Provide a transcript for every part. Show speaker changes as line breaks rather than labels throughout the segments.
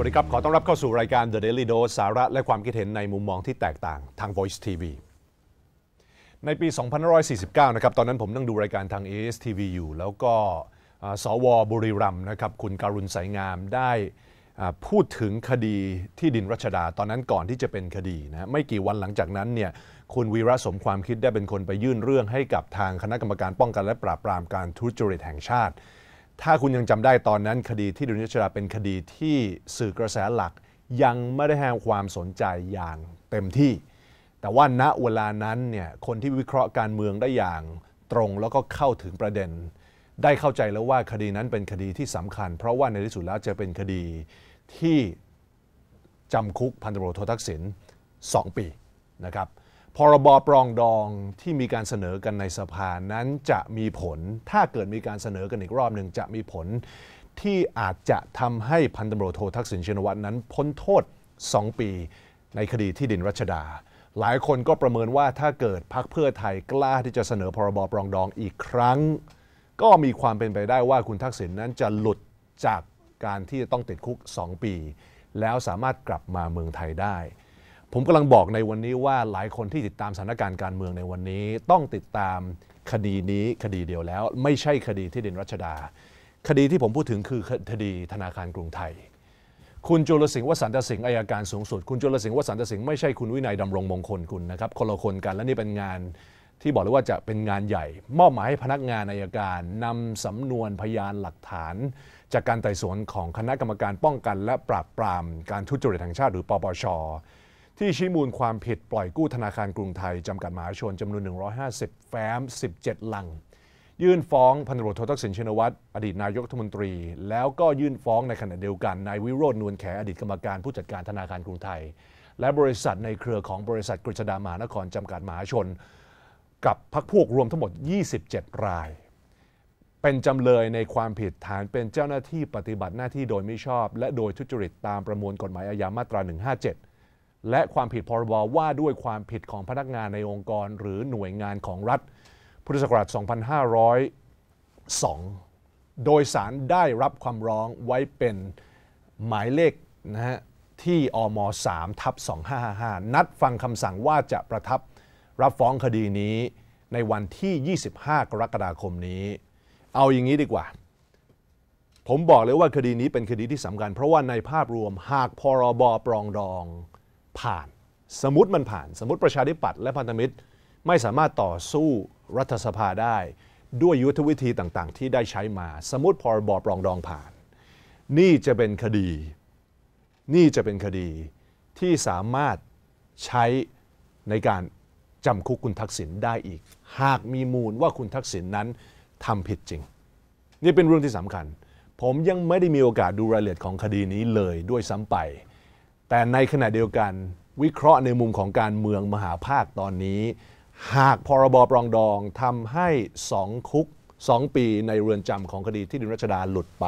วัสดีครับ ขอต้อนรับเข้าสู่รายการ The Daily Dose สาระและความคิดเห็นในมุมมองที่แตกต่างทาง Voice TV ในปี 2549 นะครับ ตอนนั้นผมนั่งดูรายการทาง ASTV อยู่ แล้วก็สวบุรีรัมนะครับ คุณการุณสายงามได้พูดถึงคดีที่ดินรัชดา ตอนนั้นก่อนที่จะเป็นคดีนะไม่กี่วันหลังจากนั้นเนี่ยคุณวีระสมความคิดได้เป็นคนไปยื่นเรื่องให้กับทางคณะกรรมการป้องกันและปราบปรามการทุจริตแห่งชาติ ถ้าคุณยังจำได้ตอนนั้นคดีที่ดินรัชดาเป็นคดีที่สื่อกระแสหลักยังไม่ได้ให้ความสนใจอย่างเต็มที่ แต่ว่าณเวลานั้นเนี่ยคนที่วิเคราะห์การเมืองได้อย่างตรงแล้วก็เข้าถึงประเด็น ได้เข้าใจแล้วว่าคดีนั้นเป็นคดีที่สำคัญ เพราะว่าในที่สุดแล้วจะเป็นคดีที่จำคุกพันตำรวจโททักษิณ2ปีนะครับ พรบปรองดองที่มีการเสนอกันในสภานั้นจะมีผล ถ้าเกิดมีการเสนอกันอีกรอบหนึ่งจะมีผล ที่อาจจะทำให้พันตำรวจโททักษิณชินวัตรนั้นพ้นโทษ 2 ปีในคดีที่ดินรัชดา หลายคนก็ประเมินว่าถ้าเกิดพักเพื่อไทยกล้าที่จะเสนอพรบปรองดองอีกครั้ง ก็มีความเป็นไปได้ว่าคุณทักษิณนั้นจะหลุดจากการที่จะต้องติดคุก 2 ปี แล้วสามารถกลับมาเมืองไทยได้ ผมกำลังบอกในวันนี้ว่าหลายคนที่ติดตามสถานการณ์การเมืองในวันนี้ ต้องติดตามคดีนี้คดีเดียวแล้ว ไม่ใช่คดีที่ดินรัชดา คดีที่ผมพูดถึงคือคดีธนาคารกรุงไทย คุณจุลสิงห์วสันตสิงห์อายการสูงสุด คุณจุลสิงห์วสันตสิงห์ไม่ใช่คุณวินัยดำรงมงคลคุณนะครับคนละคนกันและนี่เป็นงานที่บอกเลยว่าจะเป็นงานใหญ่ มอบหมายให้พนักงานอายการนำสำนวนพยานหลักฐาน จากการไต่สวนของคณะกรรมการป้องกัน และปราบปรามการทุจริตแห่งชาติหรือปปช ที่ชี้มูลความผิดปล่อยกู้ธนาคารกรุงไทย จำกัดมหาชนจำนวน 150 แฟ้ม 17 ลัง ยื่นฟ้องพันตำรวจโททักษิณชินวัตรอดีตนายกรัฐมนตรี แล้วก็ยื่นฟ้องในขณะเดียวกันนายวิโรจน์นวลแขอดีตกรรมการผู้จัดการธนาคารกรุงไทย และบริษัทในเครือของบริษัทกฤษดามหานครจำกัดมหาชน กับพักพวกรวมทั้งหมด 27 ราย เป็นจำเลยในความผิดฐานเป็นเจ้าหน้าที่ปฏิบัติหน้าที่โดยไม่ชอบ และโดยทุจริตตามประมวลกฎหมายอาญามาตรา 157 และความผิดพรบว่าด้วยความผิดของพนักงานในองค์กร หรือหน่วยงานของรัฐ พุทธศักราช 2502 โดยสารได้รับความร้องไว้เป็นหมายเลขนะฮะที่อม3ทับ2555 นัดฟังคำสั่งว่าจะประทับรับฟ้องคดีนี้ในวันที่ 25 กรกฎาคมนี้ เอาอย่างนี้ดีกว่า ผมบอกเลยว่าคดีนี้เป็นคดีที่สำคัญ เพราะว่าในภาพรวมหากพรบปรองดอง ผ่าน สมมติมันผ่าน สมมติประชาธิปัตย์และพันธมิตร ไม่สามารถต่อสู้รัฐสภาได้ ด้วยยุทธวิธีต่างๆ ที่ได้ใช้มา สมมติพรบปรองดองผ่าน นี่จะเป็นคดี นี่จะเป็นคดีที่สามารถใช้ในการจำคุกคุณทักษิณได้อีก หากมีมูลว่าคุณทักษิณนั้นทำผิดจริง นี่เป็นเรื่องที่สำคัญ ผมยังไม่ได้มีโอกาสดูรายละเอียดของคดีนี้เลยด้วยซ้ำไป แต่ในขณะเดียวกันวิเคราะห์ในมุมของการเมืองมหาภาคตอนนี้ หากพรบปรองดองทำให้สองคุกสองปีในเรือนจำของคดีที่ดินรัชดาหลุดไป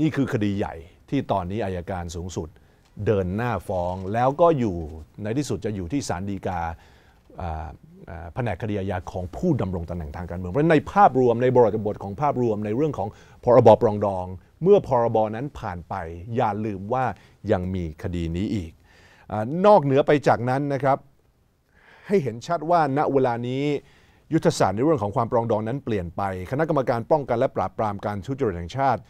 นี่คือคดีใหญ่ที่ตอนนี้อายการสูงสุด เดินหน้าฟ้องแล้วก็อยู่ในที่สุดจะอยู่ที่ศาลฎีกาแผนกคดีอาญาของผู้ดำรงตำแหน่งทางการเมืองเพราะในภาพรวมในบริบทของภาพรวมในเรื่องของพรบปรองดอง เมื่อพรบนั้นผ่านไป อย่าลืมว่ายังมีคดีนี้อีกอนอกเหนือไปจากนั้นนะครับ ให้เห็นชัดว่าณเวลานี้ยุทธศาสตร์ในเรื่องของความปรองดองนั้นเปลี่ยนไป คณะกรรมการป้องกันและปราบปรามการทุจริตแห่งชาติ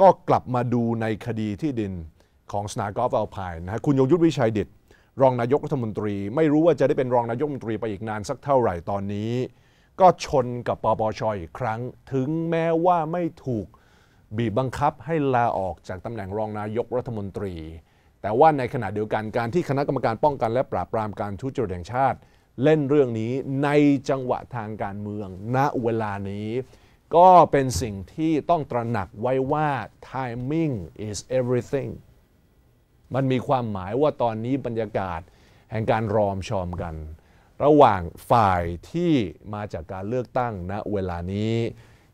ก็กลับมาดูในคดีที่ดินของสนากอล์ฟอัลพายนะฮะคุณยงยุทธวิชัยดิตรองนายกรัฐมนตรี ไม่รู้ว่าจะได้เป็นรองนายกรัฐมนตรีไปอีกนานสักเท่าไหร่ตอนนี้ ก็ชนกับปปชอีกครั้ง ถึงแม้ว่าไม่ถูก บีบบังคับให้ลาออกจากตำแหน่งรองนายกรัฐมนตรี แต่ว่าในขณะเดียวกันการที่คณะกรรมการป้องกันและปราบปรามการทุจริตแห่งชาติ เล่นเรื่องนี้ในจังหวะทางการเมือง ณเวลานี้ ก็เป็นสิ่งที่ต้องตระหนักไว้ว่า timing is everything มันมีความหมายว่าตอนนี้บรรยากาศแห่งการรอมชอมกัน ระหว่างฝ่ายที่มาจากการเลือกตั้งณเวลานี้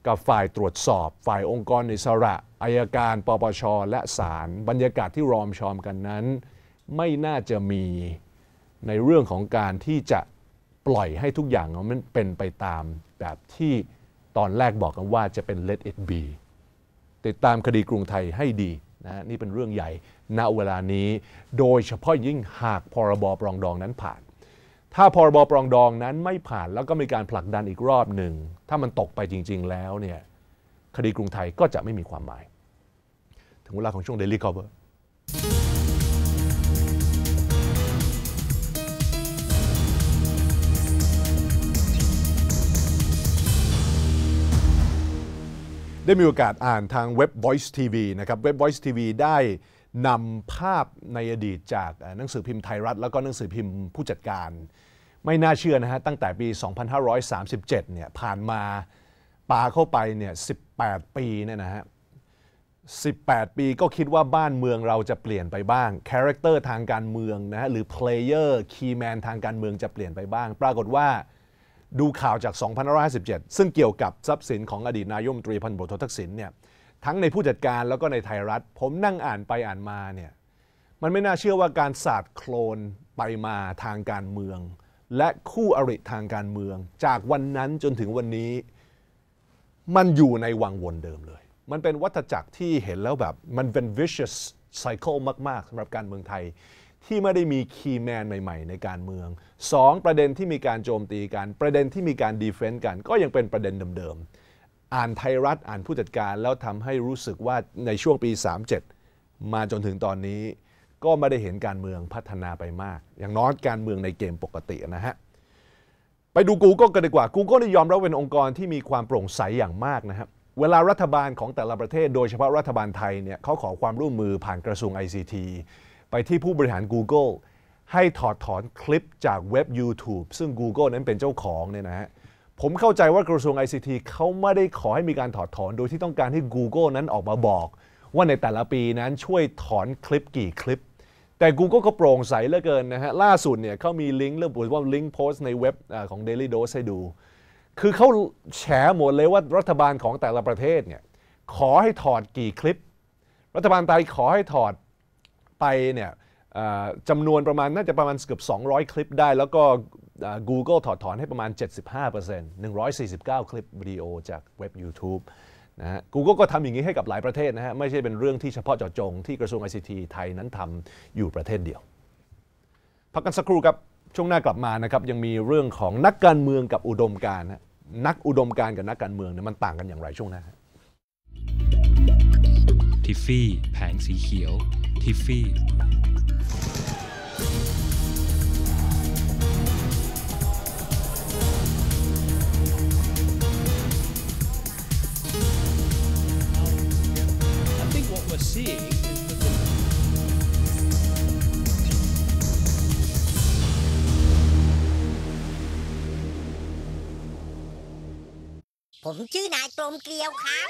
กับฝ่ายตรวจสอบ ฝ่ายองค์กรอิสระอายการปปช และศาลบรรยากาศที่รอมชอมกันนั้น ไม่น่าจะมีในเรื่องของการที่จะปล่อยให้ทุกอย่างมันเป็นไปตามแบบที่ตอนแรกบอกกันว่าจะเป็น let it be ติดตามคดีกรุงไทยให้ดีนะนี่เป็นเรื่องใหญ่ณเวลานี้ โดยเฉพาะยิ่งหากพรบปรองดองนั้นผ่าน ถ้าพรบปรองดองนั้นไม่ผ่านแล้วก็มีการผลักดันอีกรอบหนึ่ง ถ้ามันตกไปจริง ๆ แล้วเนี่ยคดีกรุงไทยก็จะไม่มีความหมาย ถึงเวลาของช่วง Daily Cover ได้มีโอกาสอ่านทางเว็บ Voice TV นะครับเว็บ Voice TV ได้นำภาพในอดีตจากหนังสือพิมพ์ไทยรัฐ แล้วก็หนังสือพิมพ์ผู้จัดการ ไม่น่าเชื่อนะฮะตั้งแต่ปี 2537 เนี่ยผ่านมาปาเข้าไปเนี่ย 18 ปีเนี่ยนะฮะ 18 ปีก็คิดว่าบ้านเมืองเราจะเปลี่ยนไปบ้างคาแรคเตอร์ทางการเมืองนะฮะหรือเพลเยอร์คีย์แมนทางการเมืองจะเปลี่ยนไปบ้าง ปรากฏว่าดูข่าวจาก 2557 ซึ่งเกี่ยวกับทรัพย์สินของอดีตนายมตรีพันตำรวจโททักษิณเนี่ยทั้งในผู้จัดการแล้วก็ในไทยรัฐ ผมนั่งอ่านไปอ่านมาเนี่ยมันไม่น่าเชื่อว่าการสาดโคลนไปมาทางการเมือง และคู่อริทางการเมือง จากวันนั้นจนถึงวันนี้ มันอยู่ในวังวนเดิมเลย มันเป็นวัฏจักรที่เห็นแล้วแบบมันเป็น vicious cycle มาก ๆสำหรับการเมืองไทย ที่ไม่ได้มีคีย์แมนใหม่ ๆ ในการเมือง 2. ประเด็นที่มีการโจมตีกันประเด็นที่มีการดีเฟนต์กัน ก็ยังเป็นประเด็นเดิมๆอ่านไทยรัฐอ่านผู้จัดการแล้วทำให้รู้สึกว่าในช่วงปี 37 มาจนถึงตอนนี้ ก็ไม่ได้เห็นการเมืองพัฒนาไปมาก อย่างน้อยการเมืองในเกมปกตินะฮะไปดู Google กันดีกว่า Google นี่ยอมรับเป็นองค์กรที่มีความโปร่งใสอย่างมากนะครับเวลารัฐบาลของแต่ละประเทศ โดยเฉพาะรัฐบาลไทยเนี่ยเขาขอความร่วมมือผ่านกระทรวง ICT ไปที่ผู้บริหาร Google ให้ถอดถอนคลิปจากเว็บ YouTube ซึ่ง Google นั้นเป็นเจ้าของเนี่ยนะฮะผมเข้าใจว่ากระทรวง ICT เขาไม่ได้ขอให้มีการถอดถอน โดยที่ต้องการให้ Google นั้นออกมาบอก ว่าในแต่ละปีนั้นช่วยถอนคลิปกี่คลิป แต่ Google ก็โปร่งใสเหลือเกินนะฮะ ล่าสุดเนี่ยเขามีลิงก์เรื่องว่าลิงก์โพสต์ในเว็บอของ Daily Dose ให้ดู คือเขาแฉหมดเลยว่ารัฐบาลของแต่ละประเทศเนี่ยขอให้ถอดกี่คลิป รัฐบาลไทยขอให้ถอดไปเนี่ยจำนวนประมาณน่าจะประมาณเกือบ 200 คลิปได้ แล้วก็ Google ถอดถอนให้ประมาณ 75% 149 คลิปวิดีโอจากเว็บ YouTube นะฮะ Google ก็ทำอย่างนี้ให้กับหลายประเทศนะฮะ ไม่ใช่เป็นเรื่องที่เฉพาะเจาะจงที่กระทรวง ICT ไทยนั้นทำอยู่ประเทศเดียว พักกันสักครู่ครับ ช่วงหน้ากลับมานะครับ ยังมีเรื่องของนักการเมืองกับอุดมการณ์นักอุดมการณ์กับนักการเมืองเนี่ยมันต่างกันอย่างไรช่วงหน้า
ทิฟฟี่แผงสีเขียวทิฟฟี่
ชื่อนายกลมเกลียวครับ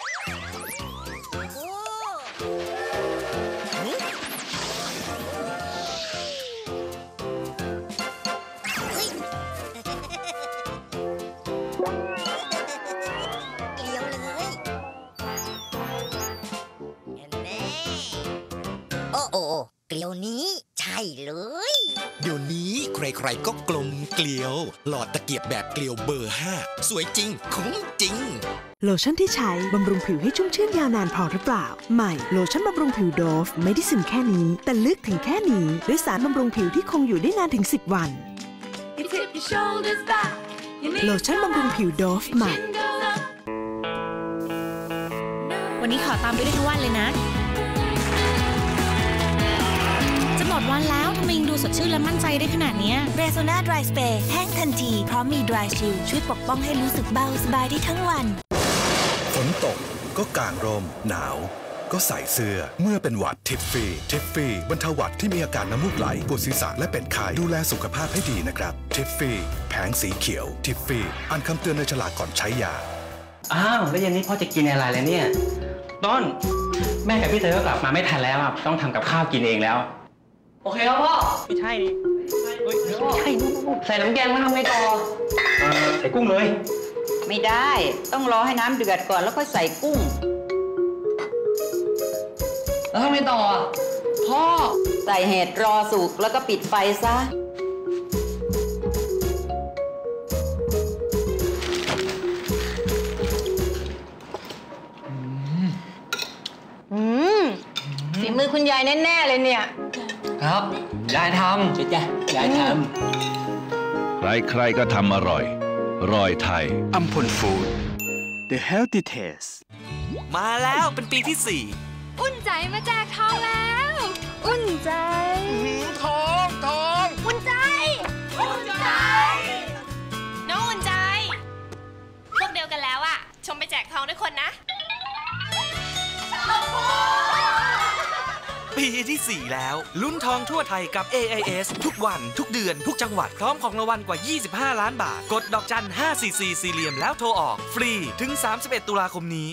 ใค
รๆก็กลมเกลียว หลอดตะเกียบแบบเกลียวเบอร์ 5 สวยจริง คุ้มจริง
โลชั่นที่ใช้บำรุงผิวให้ชุ่มชื่นยาวนานพอหรือเปล่า ใหม่โลชั่นบำรุงผิวโดฟไม่ได้ซึมแค่นี้ แต่ลึกถึงแค่นี้ด้วยสารบำรุงผิวที่คงอยู่ได้นานถึง 10 วัน
You tip your shoulders back. Your knees
โลชั่นบำรุงผิวโดฟใหม่
chin goes up.
วันนี้ขอตามไปได้ทั้งวันเลยนะ วันแล้วทำไมยังดูสดชื่นและมั่นใจได้ขนาดเนี้ย
เรโซนาดรายสเปรย์แห้งทันที พร้อมมีดรายชิลช่วยปกป้องให้รู้สึกเบาสบายได้ทั้งวัน
ฝนตกก็กางร่มหนาวก็ใส่เสื้อเมื่อเป็นหวัดทิฟฟี่ทิฟฟี่บรรเทาหวัดที่มีอาการน้ำมูกไหลปวดศีรษะและเป็นไข้ดูแลสุขภาพให้ดีนะครับทิฟฟี่แผงสีเขียวทิฟฟี่อ่านคำเตือนในฉลากก่อนใช้ยา
อ้าว แล้วเย็นนี้พ่อจะกินอะไรเลยเนี่ย ต้น แม่กับพี่เธอก็กลับมาไม่ทันแล้วอะต้องทำกับข้าวกินเองแล้ว โอเคครับพ่อไม่ใช่นี่เฮ้ยไม่ใช่นู่นๆใส่น้ำแกงมาทำไงต่อเออใส่กุ้งเลย
ไม่ได้ ต้องรอให้น้ำเดือดก่อนแล้วค่อยใส่กุ้ง
แล้วทำไงต่ออะพ่อ
ใส่เห็ดรอสุกแล้วก็ปิดไฟซะ
ฝี
มือคุณยายแน่ ๆ เลยเนี่ย
ครับ ยายทำจ้ะยายท
ใครๆก็ทำอร่อย รอยไทย
อัมพลฟู้ด The Healthy Taste
มาแล้วเป็นปีที่
อุ่นใจมาแจกทองแล้ว อุ่นใจ
4ทองทอง
อุ่นใจ อุ่นใจ
น้องอุ่นใจ พวกเดียวกันแล้วอะชมไปแจกทองด้วยคนนะ
ที่ 4 แล้ว ลุ้นทองทั่วไทยกับ AIS ทุกวันทุกเดือน ทุกจังหวัดพร้อมของรางวัลกว่า 25 ล้านบาท กดดอกจัน 544 สี่เหลี่ยมแล้วโทรออก ฟรีถึง 31 ตุลาคมนี้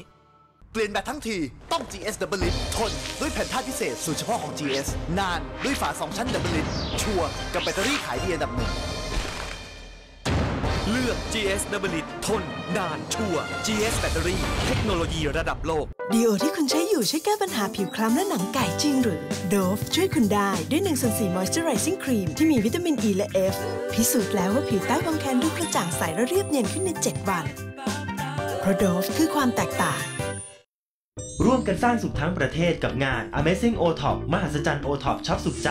เปลี่ยนแบตทั้งที ต้อง GS Double Lid ทน ด้วยแผ่นธาตุพิเศษสูตรเฉพาะของ GS นานด้วยฝา 2 ชั้น Double Lid ชัวร์กับแบตเตอรี่ขายดีอันดับหนึ่ง
เลือก GS Double ทนนานชัวร์ GS แบตเตอรี่เทคโนโลยีระดับโลก
ดีโอที่คุณใช้อยู่ช่วยแก้ปัญหาผิวคล้ำและหนังไก่จริงหรือ Dove ช่วยคุณได้ด้วย1ส่วน4 Moisturizing Cream ที่มีวิตามิน E และ F พิสูจน์แล้วว่าผิวใต้บางแคนดูกระจ่างใสและเรียบเนียนขึ้นใน 7 วันเพราะ Dove คือความแตกต่าง
ร่วมกันสร้างสุขทั้งประเทศกับงาน Amazing o t o p มหัศจรรย์ o t o p ช็อปสุขใจ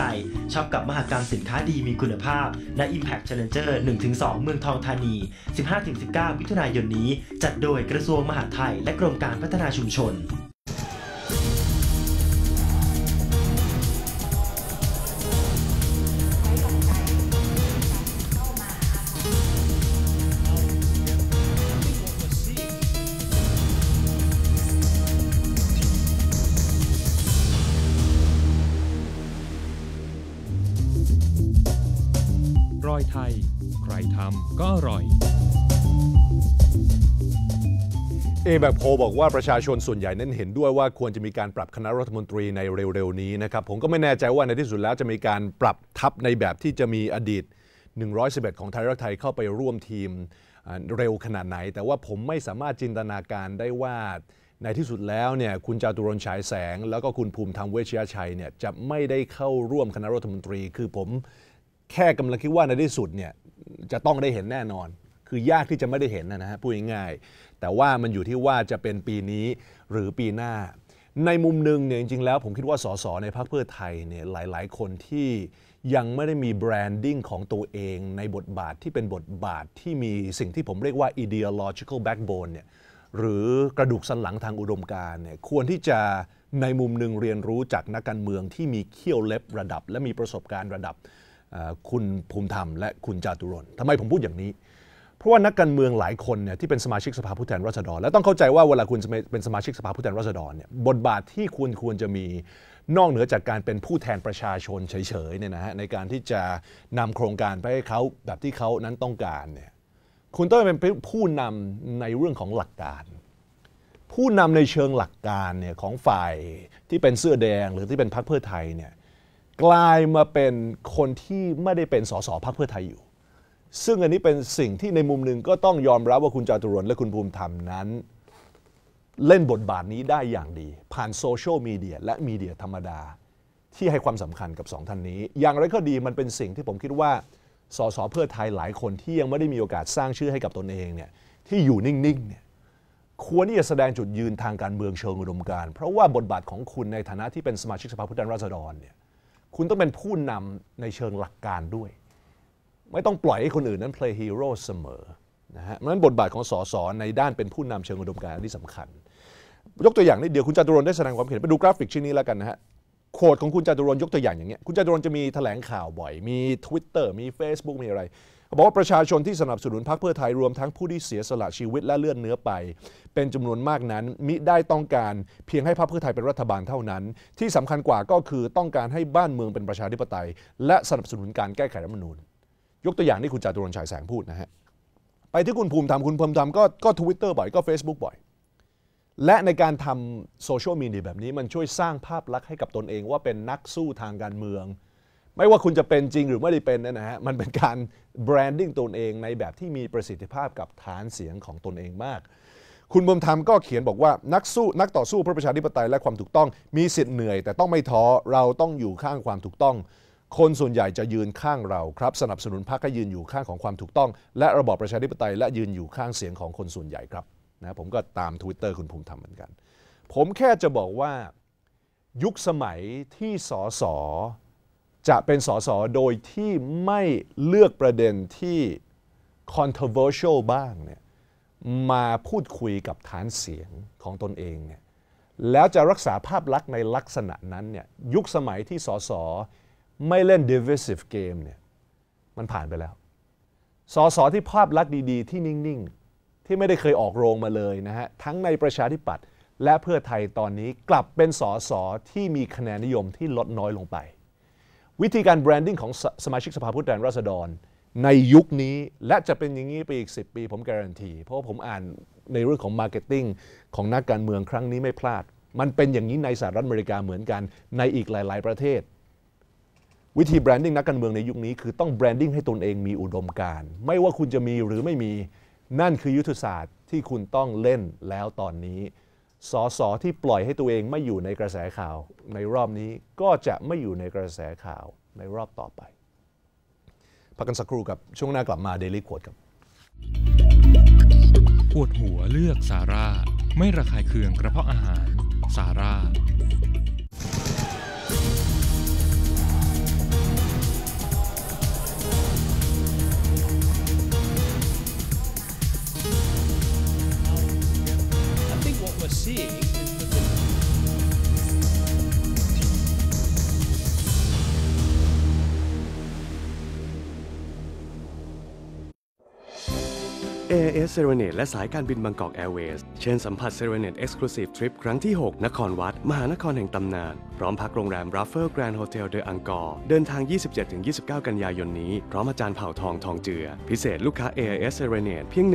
ช็อปกับมหกรรมสินค้าดีมีคุณภาพ และ Impact Challenger 1-2 เมืองทองธานี 15-19มิถุนายนนี้ จัดโดยกระทรวงมหาดไทยและกรมการพัฒนาชุมชน
เอแบบโพลบอกว่าประชาชนส่วนใหญ่นั้นเห็นด้วยว่าควรจะมีการปรับคณะรัฐมนตรีในเร็วๆนี้นะครับผมก็ไม่แน่ใจว่าในที่สุดแล้วจะมีการปรับทับในแบบที่จะมีอดีต 111 ของไทยรักไทยเข้าไปร่วมทีมเร็วขนาดไหน แต่ว่าผมไม่สามารถจินตนาการได้ว่าในที่สุดแล้วเนี่ยคุณจาตุรนต์ฉายแสง แล้วก็คุณภูมิธรรมเวชยชัยเนี่ยจะไม่ได้เข้าร่วมคณะรัฐมนตรี คือผมแค่กำลังคิดว่าในที่สุดเนี่ยจะต้องได้เห็นแน่นอน คือยากที่จะไม่ได้เห็นนะฮะพูดง่าย แต่ว่ามันอยู่ที่ว่าจะเป็นปีนี้หรือปีหน้า ในมุมหนึ่งเนี่ยจริงๆแล้วผมคิดว่าสสในพรรคเพื่อไทยเนี่ยหลายๆ คนที่ยังไม่ได้มีแบรนดิ้งของตัวเองในบทบาทที่เป็นบทบาทที่มีสิ่งที่ผมเรียกว่า ideological backbone เนี่ยหรือกระดูกสันหลังทางอุดมการเนี่ยควรที่จะในมุมหนึ่งเรียนรู้จากนักการเมืองที่มีเขี้ยวเล็บระดับ และมีประสบการณ์ระดับคุณภูมิธรรมและคุณจาตุรนทำไมผมพูดอย่างนี้ เพราะว่านักการเมืองหลายคนเนี่ยที่เป็นสมาชิกสภาผู้แทนราษฎร และต้องเข้าใจว่าเวลาคุณจะเป็นสมาชิกสภาผู้แทนราษฎรเนี่ยบทบาทที่คุณควรจะมีนอกเหนือจากการเป็นผู้แทนประชาชนเฉยๆเนี่ยนะฮะในการที่จะนำโครงการไปให้เขาแบบที่เขานั้นต้องการเนี่ยคุณต้องเป็นผู้นำในเรื่องของหลักการ ผู้นำในเชิงหลักการเนี่ยของฝ่ายที่เป็นเสื้อแดงหรือที่เป็นพรรคเพื่อไทยเนี่ยกลายมาเป็นคนที่ไม่ได้เป็นสสพรรคเพื่อไทยอยู่ ซึ่งอันนี้เป็นสิ่งที่ในมุมหนึ่งก็ต้องยอมรับว่าคุณจาตุรนและคุณภูมิธรรมนั้น เล่นบทบาทนี้ได้อย่างดี ผ่านโซเชียลมีเดียและมีเดียธรรมดา ที่ให้ความสำคัญกับสองท่านนี้ อย่างไรก็ดีมันเป็นสิ่งที่ผมคิดว่าสสเพื่อไทยหลายคนที่ยังไม่ได้มีโอกาสสร้างชื่อให้กับตนเองเนี่ยที่อยู่นิ่งๆเนี่ยควรที่จะแสดงจุดยืนทางการเมืองเชิงอุดมการเพราะว่าบทบาทของคุณในฐานะที่เป็นสมาชิกสภาผู้แทนราษฎรเนี่ยคุณต้องเป็นผู้นำในเชิงหลักการด้วย ไม่ต้องปล่อยให้คนอื่นนั้น play hero เสมอนะฮะเพราะฉะนั้นบทบาทของสสในด้านเป็นผู้นำเชิงอุดมการณ์ที่สำคัญ ยกตัวอย่างนิดเดียวคุณจตุรนต์ได้แสดงความเห็นไปดูกราฟิกชิ้นนี้แล้วกันนะฮะโคดของคุณจตุรนต์ยกตัวอย่างอย่างเงี้ยคุณจตุรนต์จะมีแถลงข่าวบ่อย มี Twitter มี Facebook มีอะไรบอกว่าประชาชนที่สนับสนุนพรรคเพื่อไทยรวมทั้งผู้ที่เสียสละชีวิตและเลื่อดเนื้อไป เป็นจำนวนมากนั้น มิได้ต้องการเพียงให้พรรคเพื่อไทยเป็นรัฐบาลเท่านั้น ที่สำคัญกว่าก็คือต้องการให้บ้านเมืองเป็นประชาธิปไตย และสนับสนุนการแก้ไขรัฐมนูญ ยกตัวอย่างที่คุณจตุรนต์ฉายแสงพูดนะฮะไปที่คุณภูมิธรรมคุณภูมิธรรมก็ก็ทวิตเตอร์บ่อยก็ Facebook บ่อย และในการทำโซเชียลมีเดียแบบนี้มันช่วยสร้างภาพลักษณ์ให้กับตนเองว่าเป็นนักสู้ทางการเมือง ไม่ว่าคุณจะเป็นจริงหรือไม่ได้เป็นนยนะฮะมันเป็นการแบรนดิ้งตนเองในแบบที่มีประสิทธิภาพกับฐานเสียงของตนเองมาก คุณบุญธรรมก็เขียนบอกว่านักสู้นักต่อสู้เพื่อประชาธิปไตยและความถูกต้อง มีสิทธิ์เหนื่อย แต่ต้องไม่ท้อเราต้องอยู่ข้างความถูกต้อง คนส่วนใหญ่จะยืนข้างเราครับ สนับสนุนพรรคให้ยืนอยู่ข้างของความถูกต้อง และระบอบประชาธิปไตยและยืนอยู่ข้างเสียงของคนส่วนใหญ่ครับนะผมก็ตาม Twitter คุณภูมิธรรมเหมือนกัน ผมแค่จะบอกว่ายุคสมัยที่สสจะเป็นสสโดยที่ไม่เลือกประเด็นที่ controversial บ้างเนี่ยมาพูดคุยกับฐานเสียงของตนเองเนี่ยแล้วจะรักษาภาพลักษณ์ในลักษณะนั้นเนี่ยยุคสมัยที่สส ไม่เล่น divisive game เนี่ยมันผ่านไปแล้ว สสที่ภาพลักษณ์ดีๆ ที่นิ่ง ๆ ที่ไม่ได้เคยออกโรงมาเลยนะฮะ ทั้งในประชาธิปัตย์และเพื่อไทยตอนนี้กลับเป็นสสที่มีคะแนนนิยมที่ลดน้อยลงไป วิธีการแบรนดิ้งของสสมาชิกสภาผู้แทนราษฎร ในยุคนี้และจะเป็นอย่างนี้ไปอีก 10 ปีผมการันตี เพราะผมอ่านในเรื่องของมาร์เก็ตติ้งของนักการเมืองครั้งนี้ไม่พลาด มันเป็นอย่างนี้ในสหรัฐอเมริกาเหมือนกันในอีกหลาย ๆ ประเทศ วิธีแบรนดิ้งนักการเมืองในยุคนี้คือต้องแบรนดิ้งให้ตนเองมีอุดมการณ์ไม่ว่าคุณจะมีหรือไม่มีนั่นคือยุทธศาสตร์ที่คุณต้องเล่นแล้วตอนนี้สสที่ปล่อยให้ตัวเองไม่อยู่ในกระแสข่าว ในรอบนี้ก็จะไม่อยู่ในกระแสข่าวในรอบต่อไป พักกันสักครู่กับช่วงหน้ากลับมา Daily q u o t ครับ
ปวดหัวเลือกซาร่า ไม่ระคายเคืองกระเพาะอาหารซาร่า
seeing
AIS Serenade และสายการบินบางกอกแอร์เวย์เชิญสัมผัส Serenade Exclusive Trip ครั้งที่ 6 นครวัด มหานครแห่งตำนาน พร้อมพักโรงแรม Raffle Grand Hotel de Angkor เดินทาง 27-29 กันยายนนี้ พร้อมอาจารย์เผ่าทองทองเจือ พิเศษลูกค้า AIS Serenade เพียง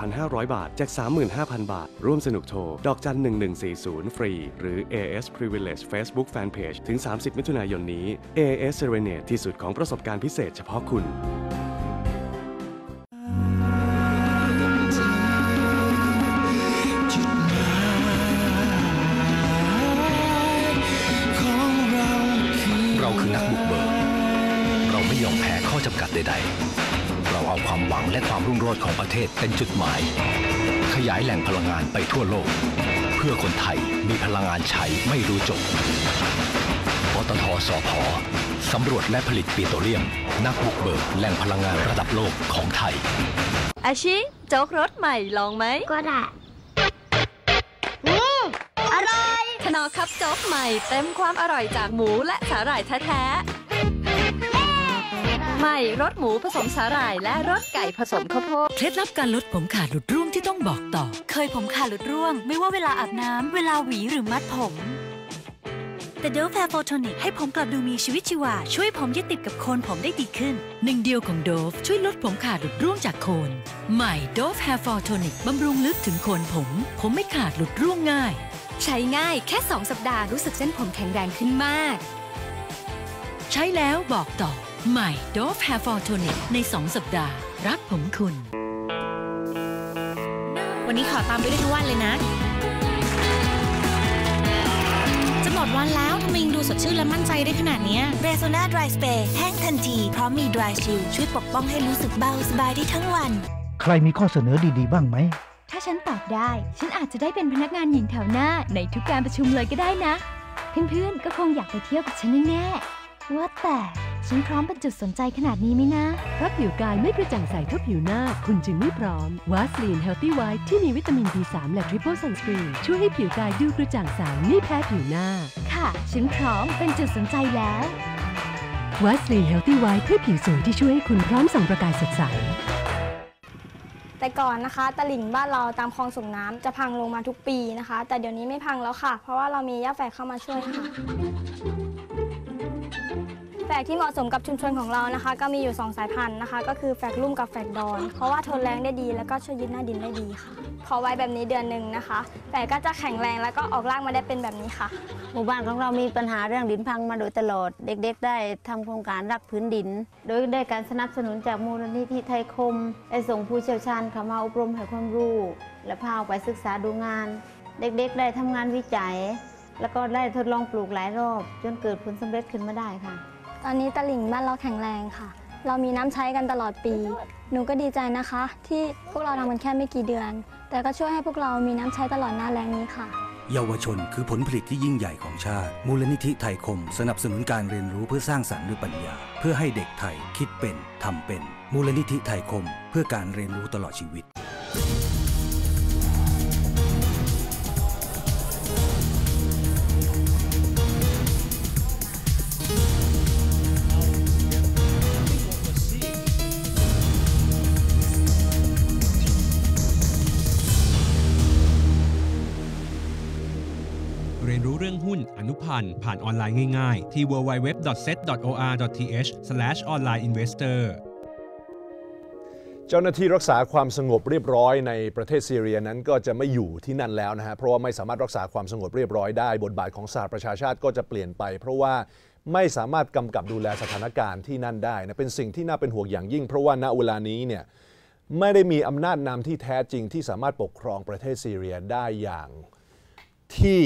17,500 บาท จาก 35,000 บาท ร่วมสนุกโทร ดอกจัน 1140 ฟรี หรือ AIS Privilege Facebook Fanpage ถึง 30 มิถุนายนนี้ AIS Serenade ที่สุดของประสบการณ์พิเศษเฉพาะคุณ
รุ่งโรจน์ของประเทศเป็นจุดหมาย ขยายแหล่งพลังงานไปทั่วโลก เพื่อคนไทยมีพลังงานใช้ไม่รู้จบปตทสพสำรวจและผลิตปิโตรเลียม นักบุกเบิกแหล่งพลังงานระดับโลกของไทย
อาชิโจ๊กรสใหม่ลองไหมก็ได้อร่อยขนอคับโจ๊กใหม่เต็มความอร่อยจากหมูและสาหร่ายแท้ๆ ใหม่รสหมูผสมสาหร่ายและรสไก่ผสมข้าวโพด
เคล็ดลับการลดผมขาดหลุดร่วงที่ต้องบอกต่อ
เคยผมขาดหลุดร่วง ไม่ว่าเวลาอาบน้ำเวลาหวีหรือมัดผมแต่เดลแฟร์โฟโทนิกให้ผมกลับดูมีชีวิตชีวา ช่วยผมยึดติดกับโคนผมได้ดีขึ้น
หนึ่งเดียวของโดฟช่วยลดผมขาดหลุดร่วงจากโคน ใหม่โดฟ Hair Fall Tonic บำรุงลึกถึงโคนผม ผมไม่ขาดหลุดร่วงง่าย
ใช้ง่ายแค่ 2 สัปดาห์รู้สึกเส้นผมแข็งแรงขึ้นมาก
ใช้แล้วบอกต่อ ใหม่โดฟ Hair Fall Tonic ใน 2 สัปดาห์ รักผมคุณ
วันนี้ขอตามไปด้วยทั้งวันเลยนะ จะหมดวันแล้วทำไมยังดูสดชื่นและมั่นใจได้ขนาดเนี้ย
เรโซนาดรายสเปรย์แห้งทันที พร้อมมีดรายชิลช่วยปกป้องให้รู้สึกเบาสบายได้ทั้งวัน
ใครมีข้อเสนอดีๆ บ้างไหม
ถ้าฉันตอบได้ ฉันอาจจะได้เป็นพนักงานหญิงแถวหน้า ในทุกการประชุมเลยก็ได้นะ เพื่อนๆก็คงอยากไปเที่ยวกับฉันแน่ๆว่าแต่ ฉันพร้อมเป็นจุดสนใจขนาดนี้ไหมนะ
เพราะผิวกายไม่กระจ่างใสเท่าผิวหน้า คุณจึงไม่พร้อมวาสลีนเฮลตี้ไวท์ที่มีวิตามิน B3 และทริปเปิลซันสกรีนช่วยให้ผิวกายดูกระจ่างใสไม่แพ้ผิวหน้า
ค่ะ ฉันพร้อมเป็นจุดสนใจแล้ว
วาสลีนเฮลตี้ไวท์เพื่อผิวสวยที่ช่วยให้คุณพร้อมส่องประกายสดใส
แต่ก่อนนะคะตลิ่งบ้านเราตามคลองส่งน้ำจะพังลงมาทุกปีนะคะ แต่เดี๋ยวนี้ไม่พังแล้วค่ะ เพราะว่าเรามีย่าแฝกเข้ามาช่วยค่ะ แฝกที่เหมาะสมกับชุมชนของเรานะคะ ก็มีอยู่ 2 สายพันธุ์นะคะ ก็คือแฝกลุ่มกับแฝกดอน เพราะว่าทนแรงได้ดี แล้วก็ช่วยยึดหน้าดินได้ดีค่ะ พอไว้แบบนี้เดือนหนึ่งนะคะแฝกก็จะแข็งแรงแล้วก็ออกรากมาได้เป็นแบบนี้ค่ะ
หมู่บ้านของเรามีปัญหาเรื่องดินพังมาโดยตลอด เด็กๆ ได้ทำโครงการรักพื้นดิน โดยได้การสนับสนุนจากมูลนิธิไทยคมได้ส่งผู้เชี่ยวชาญเข้ามาอบรมให้ความรู้ และพาออกไปศึกษาดูงาน เด็กๆ ได้ทำงานวิจัย แล้วก็ได้ทดลองปลูกหลายรอบ จนเกิดผลสำเร็จขึ้นมาได้ค่ะ
ตอนนี้ตลิ่งบ้านเราแข็งแรงค่ะ เรามีน้ำใช้กันตลอดปี หนูก็ดีใจนะคะ ที่พวกเราทำมันแค่ไม่กี่เดือน แต่ก็ช่วยให้พวกเรามีน้ำใช้ตลอดหน้าแล้งนี้ค่ะ
เยาวชนคือผลผลิตที่ยิ่งใหญ่ของชาติ มูลนิธิไทยคม สนับสนุนการเรียนรู้เพื่อสร้างสรรค์ด้วยปัญญา เพื่อให้เด็กไทยคิดเป็นทำเป็น มูลนิธิไทยคม เพื่อการเรียนรู้ตลอดชีวิต
หุ้นอนุพันธ์ผ่านออนไลน์ง่ายๆ ที่ www.set.or.th/onlineinvestor
เจ้าหน้าที่รักษาความสงบเรียบร้อยในประเทศซีเรียนั้นก็จะไม่อยู่ที่นั่นแล้วนะฮะเพราะว่าไม่สามารถรักษาความสงบเรียบร้อยได้ บทบาทของสหประชาชาติก็จะเปลี่ยนไป เพราะว่าไม่สามารถกำกับดูแลสถานการณ์ที่นั่นได้นะเป็นสิ่งที่น่าเป็นห่วงอย่างยิ่ง เพราะว่าณเวลานี้เนี่ยไม่ได้มีอำนาจนำที่แท้จริงที่สามารถปกครองประเทศซีเรียได้อย่าง ที่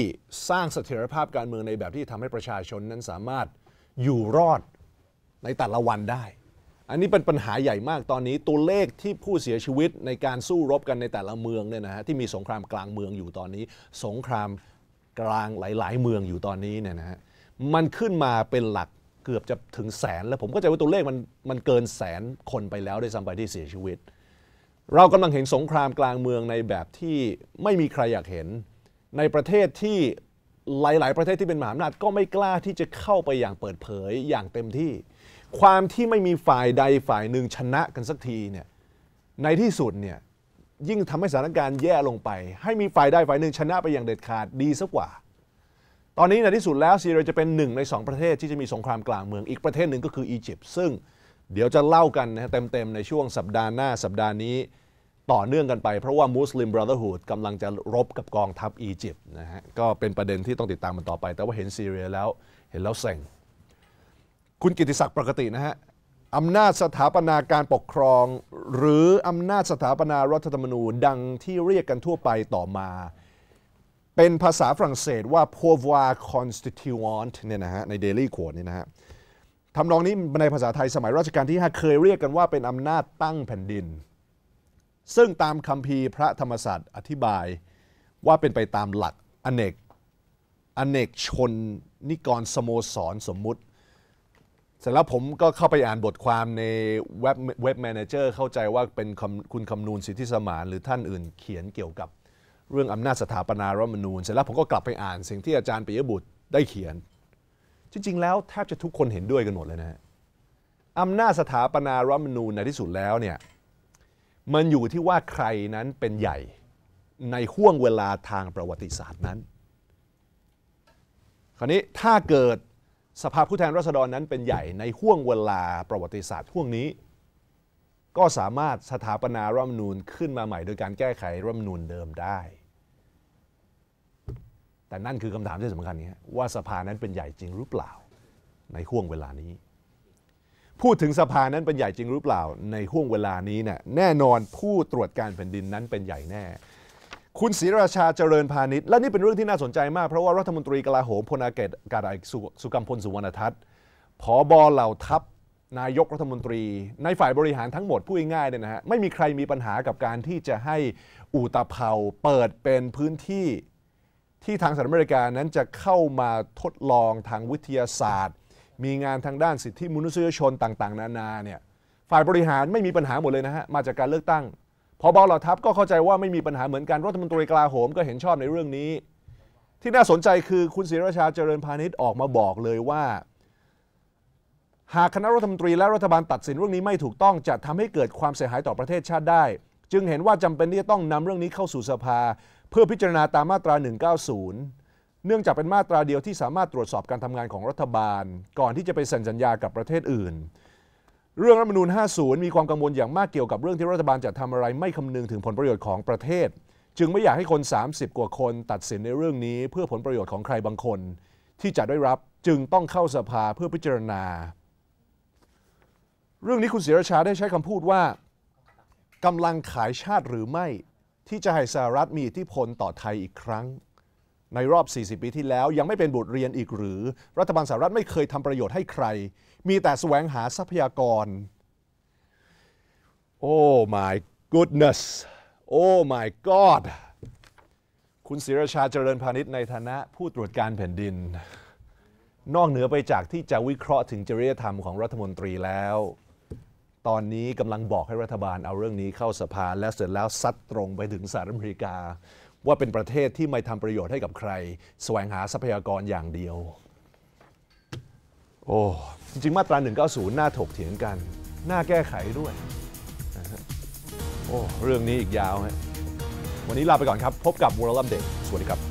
สร้างเสถียรภาพการเมืองในแบบที่ทำให้ประชาชนนั้นสามารถอยู่รอดในแต่ละวันได้ อันนี้เป็นปัญหาใหญ่มากตอนนี้ตัวเลขที่ผู้เสียชีวิตในการสู้รบกันในแต่ละเมืองเนี่ยนะฮะที่มีสงครามกลางเมืองอยู่ตอนนี้ สงครามกลางหลาย ๆ เมืองอยู่ตอนนี้เนี่ยนะฮะมันขึ้นมาเป็นหลักเกือบจะถึงแสน แล้วผมก็จะว่าตัวเลขมันมันเกินแสนคนไปแล้วด้วยซ้ำไปที่เสียชีวิต เรากำลังเห็นสงครามกลางเมืองในแบบที่ไม่มีใครอยากเห็น ในประเทศที่หลาย ๆ ประเทศที่เป็นมหาอำนาจก็ไม่กล้าที่จะเข้าไปอย่างเปิดเผยอย่างเต็มที่ ความที่ไม่มีฝ่ายใดฝ่ายหนึ่งชนะกันสักทีเนี่ยในที่สุดเนี่ยยิ่งทำให้สถานการณ์แย่ลงไป ให้มีฝ่ายใดฝ่ายหนึ่งชนะไปอย่างเด็ดขาดดีสักกว่า ตอนนี้ในที่สุดแล้วซีเรียจะเป็นหนึ่งในสองประเทศที่จะมีสงครามกลางเมืองอีกประเทศหนึ่งก็คืออียิปต์ซึ่งเดี๋ยวจะเล่ากันนะเต็ม ๆ ในช่วงสัปดาห์หน้าสัปดาห์นี้ ต่อเนื่องกันไป เพราะว่ามุสลิมบร o เ h อร์ฮูดกำลังจะรบกับกองทัพอียิปต์นะฮะก็เป็นประเด็นที่ต้องติดตามมันต่อไป แต่ว่าเห็นซีเรียแล้วเห็นแล้วเซ็งคุณกิติศักดิ์ปกตินะฮะอำนาจสถาปนาการปกครอง หรืออำนาจสถาปนารัฐธรรมนูญดังที่เรียกกันทั่วไปต่อมา เป็นภาษาฝรั่งเศสว่า pouvoir constituant เนี่ยนะฮะใน Daily Quote เนี่ยนะฮะทำนองนี้ในภาษาไทยสมัยรัชกาลที่ 5 เคยเรียกกันว่าเป็นอำนาจตั้งแผ่นดิน ซึ่งตามคัมภีพระธรรมศาสตร์อธิบายว่าเป็นไปตามหลักอเนกอเนกชนนิกรสโมสรสมมุติ เสร็จแล้วผมก็เข้าไปอ่านบทความในเว็บเว็บแมเนเจอร์เข้าใจว่าเป็นคุณคำนูนสิทธิสมานหรือท่านอื่นเขียนเกี่ยวกับเรื่องอำนาจสถาปนารัฐมนูญ เสร็จแล้วผมก็กลับไปอ่านสิ่งที่อาจารย์ปิยบุตรได้เขียน จริง ๆ แล้วแทบจะทุกคนเห็นด้วยกันหมดเลยนะฮะอำนาจสถาปนารัฐมนูญในที่สุดแล้วเนี่ย มันอยู่ที่ว่าใครนั้นเป็นใหญ่ในห่วงเวลาทางประวัติศาสตร์นั้น คราวนี้ถ้าเกิดสภาผู้แทนราษฎรนั้นเป็นใหญ่ในห่วงเวลาประวัติศาสตร์ห่วงนี้ ก็สามารถสถาปนารัฐมนูญขึ้นมาใหม่ โดยการแก้ไขรัฐมนูญเดิมได้ แต่นั่นคือคำถามที่สำคัญนี้ว่าสภานั้นเป็นใหญ่จริงหรือเปล่าในห่วงเวลานี้ พูดถึงสภานั้นเป็นใหญ่จริงหรือเปล่าในห่วงเวลานี้เนี่ยแน่นอนผู้ตรวจการแผ่นดินนั้นเป็นใหญ่แน่ คุณศรีราชาเจริญพาณิชย์และนี่เป็นเรื่องที่น่าสนใจมาก เพราะว่ารัฐมนตรีกลาโหมพลอากาศกาศเอสุสุกัมพลสุวรรณทัศน์ผอบอเหล่าทัพนายกรัฐมนตรี ในฝ่ายบริหารทั้งหมดพูดง่ายๆเนี่ยนะฮะไม่มีใครมีปัญหากับการที่จะให้อูตะเภาเปิดเป็นพื้นที่ที่ทางสหรัฐอเมริกานั้นจะเข้ามาทดลองทางวิทยาศาสตร์ มีงานทางด้านสิทธิมนุษยชนต่าง ๆ นานาเนี่ยฝ่ายบริหารไม่มีปัญหาหมดเลยนะฮะมาจากการเลือกตั้งพอบอเหล่าทัพก็เข้าใจว่าไม่มีปัญหาเหมือนกันรัฐมนตรีกลาโหมก็เห็นชอบในเรื่องนี้ ที่น่าสนใจคือคุณศิราชาเจริญพาณิชย์ออกมาบอกเลยว่า หากคณะรัฐมนตรีและรัฐบาลตัดสินเรื่องนี้ไม่ถูกต้องจะทำให้เกิดความเสียหายต่อประเทศชาติได้ จึงเห็นว่าจำเป็นที่จะต้องนำเรื่องนี้เข้าสู่สภา เพื่อพิจารณาตามมาตรา 190 เนื่องจากเป็นมาตราเดียวที่สามารถตรวจสอบการทำงานของรัฐบาล ก่อนที่จะไปเซ็นสัญญากับประเทศอื่น เรื่องรัฐมนูญ 50 มีความกังวลอย่างมากเกี่ยวกับเรื่องที่รัฐบาลจะทำอะไรไม่คำนึงถึงผลประโยชน์ของประเทศ จึงไม่อยากให้คน 30 กว่าคนตัดสินในเรื่องนี้ เพื่อผลประโยชน์ของใครบางคน ที่จะได้รับจึงต้องเข้าสภาเพื่อพิจารณา เรื่องนี้คุณศิรชาได้ใช้คำพูดว่ากำลังขายชาติหรือไม่ ที่จะให้สหรัฐมีอิทธิพลต่อไทยอีกครั้ง ในรอบ 40 ปีที่แล้วยังไม่เป็นบทเรียนอีกหรือ รัฐบาลสหรัฐไม่เคยทำประโยชน์ให้ใคร มีแต่แสวงหาทรัพยากร โอ้ my goodness โอ้ my god คุณศิรชาเจริญพาณิชย์ในฐานะผู้ตรวจการแผ่นดิน นอกเหนือไปจากที่จะวิเคราะห์ถึงจริยธรรมของรัฐมนตรีแล้ว ตอนนี้กำลังบอกให้รัฐบาลเอาเรื่องนี้เข้าสภาและเสร็จแล้วซัดตรงไปถึงสหรัฐอเมริกา ว่าเป็นประเทศที่ไม่ทำประโยชน์ให้กับใคร แสวงหาทรัพยากรอย่างเดียว โอ้จริง ๆ มาตรา 190น่าถกเถียงกันน่าแก้ไขด้วย โอ้ เรื่องนี้อีกยาวฮะวันนี้ลาไปก่อนครับ พบกับ World Update สวัสดีครับ